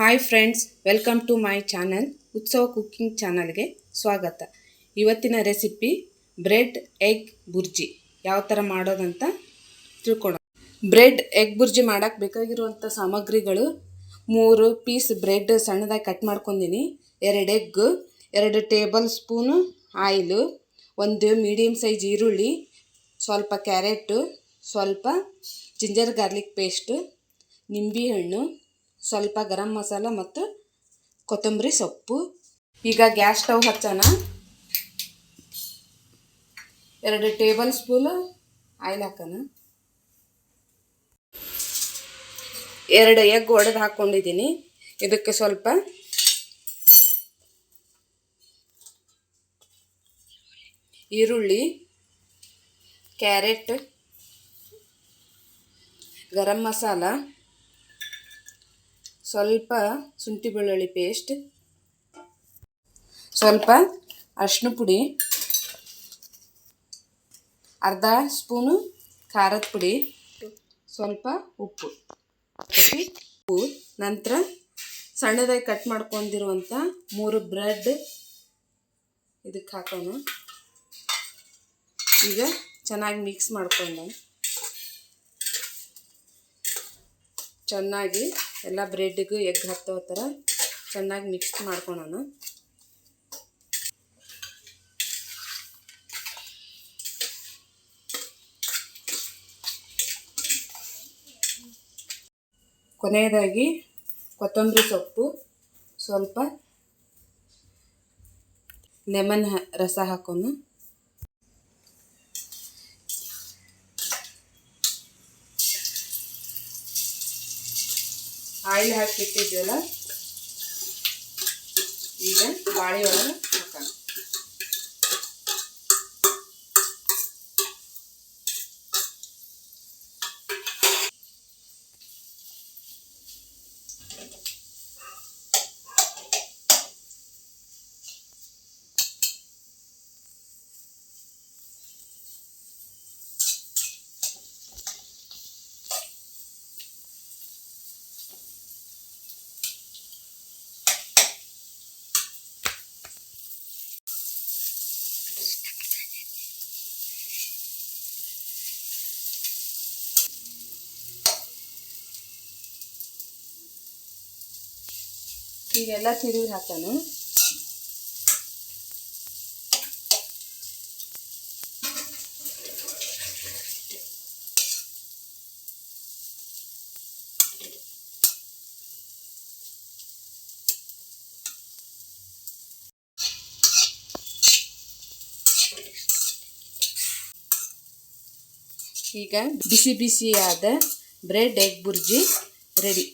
Hi friends welcome to my channel Utsava cooking ಚಾನಲ್ಗೆ ಸ್ವಾಗತ. ಇವತ್ತಿನ ರೆಸಿಪಿ ಬ್ರೆಡ್ ಎಗ್ ಬುರ್ಜಿ ಯಾವ ಥರ ಮಾಡೋದಂತ ತಿಳ್ಕೊಳ ಬ್ರೆಡ್ ಎಗ್ ಬುರ್ಜಿ ಮಾಡೋಕ್ಕೆ ಬೇಕಾಗಿರುವಂಥ ಸಾಮಗ್ರಿಗಳು ಮೂರು ಪೀಸ್ ಬ್ರೆಡ್ ಸಣ್ಣದಾಗಿ ಕಟ್ ಮಾಡ್ಕೊಂಡಿನಿ. ಎರಡು ಎಗ್ ಎರಡು ಟೇಬಲ್ ಸ್ಪೂನು ಆಯಿಲು ಒಂದು ಮೀಡಿಯಮ್ ಸೈಜ್ ಈರುಳ್ಳಿ, ಸ್ವಲ್ಪ ಕ್ಯಾರೆಟು ಸ್ವಲ್ಪ ಜಿಂಜರ್ ಗಾರ್ಲಿಕ್ ಪೇಸ್ಟು ನಿಂಬೆಹಣ್ಣು ಸ್ವಲ್ಪ ಗರಂ ಮಸಾಲ ಮತ್ತು ಕೊತ್ತಂಬರಿ ಸೊಪ್ಪು. ಈಗ ಗ್ಯಾಸ್ ಸ್ಟವ್ ಹಚ್ಚೋಣ. ಎರಡು ಟೇಬಲ್ ಸ್ಪೂನ್ ಆಯಿಲ್ ಹಾಕೋಣ. ಎರಡು ಎಗ್ ಒಡೆದು ಹಾಕ್ಕೊಂಡಿದ್ದೀನಿ ಇದಕ್ಕೆ ಸ್ವಲ್ಪ ಈರುಳ್ಳಿ, ಕ್ಯಾರೆಟ್, ಗರಂ ಮಸಾಲ ಸ್ವಲ್ಪ ಶುಂಠಿ ಬೆಳ್ಳುಳ್ಳಿ ಪೇಸ್ಟ್ ಸ್ವಲ್ಪ ಅರ್ಶಿನ ಪುಡಿ, ಅರ್ಧ ಸ್ಪೂನು ಖಾರದ ಪುಡಿ, ಸ್ವಲ್ಪ ಉಪ್ಪು. ಉಪ್ಪು. ನಂತರ ಸಣ್ಣದಾಗಿ ಕಟ್ ಮಾಡ್ಕೊಂಡಿರುವಂಥ ಮೂರು ಬ್ರೆಡ್ ಇದಕ್ಕೆ ಹಾಕೋಣ. ಈಗ ಚೆನ್ನಾಗಿ ಮಿಕ್ಸ್ ಮಾಡ್ಕೊಂಡು ಚೆನ್ನಾಗಿ ಎಲ್ಲ ಬ್ರೆಡ್ಗೂ ಎಗ್ ಹತ್ತೋ ಥರ. ಚೆನ್ನಾಗಿ ಮಿಕ್ಸ್ ಮಾಡ್ಕೊಳೋಣ. ಕೊನೆಯದಾಗಿ ಕೊತ್ತಂಬರಿ ಸೊಪ್ಪು. ಸ್ವಲ್ಪ ಲೆಮನ್ ರಸ ಹಾಕೋಣ. ಆಯಿಲ್ ಹಾಕಿಟ್ಟಿದ್ವಲ್ಲ ಈಗ ಬಾಳೆ ಒಳಗೆ ಹಾಕೋಣ ಈಗೆಲ್ಲ ತಿರುಗಿ ಹಾಕೋಣ ಈಗ ಬಿಸಿ ಬಿಸಿಯಾದ ಬ್ರೆಡ್ ಎಗ್ ಬುರ್ಜಿ ರೆಡಿ